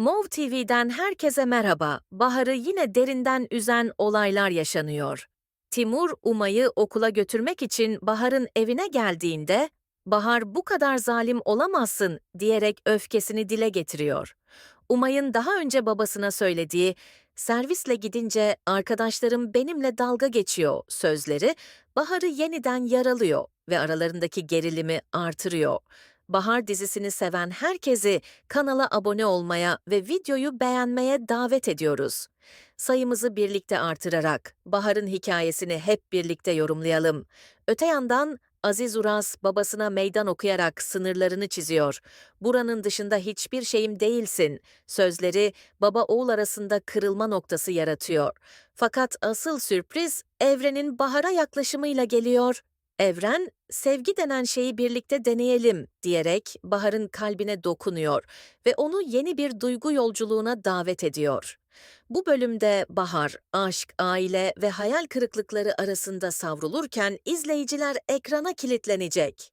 Mov TV'den herkese merhaba. Bahar'ı yine derinden üzen olaylar yaşanıyor. Timur, Umay'ı okula götürmek için Bahar'ın evine geldiğinde, Bahar bu kadar zalim olamazsın diyerek öfkesini dile getiriyor. Umay'ın daha önce babasına söylediği, servisle gidince arkadaşlarım benimle dalga geçiyor sözleri, Bahar'ı yeniden yaralıyor ve aralarındaki gerilimi artırıyor. Bahar dizisini seven herkesi kanala abone olmaya ve videoyu beğenmeye davet ediyoruz. Sayımızı birlikte artırarak Bahar'ın hikayesini hep birlikte yorumlayalım. Öte yandan Aziz Uras babasına meydan okuyarak sınırlarını çiziyor. Buranın dışında hiçbir şeyim değilsin. Sözleri baba oğul arasında kırılma noktası yaratıyor. Fakat asıl sürpriz Evren'in Bahar'a yaklaşımıyla geliyor. Evren, sevgi denen şeyi birlikte deneyelim diyerek Bahar'ın kalbine dokunuyor ve onu yeni bir duygu yolculuğuna davet ediyor. Bu bölümde Bahar, aşk, aile ve hayal kırıklıkları arasında savrulurken izleyiciler ekrana kilitlenecek.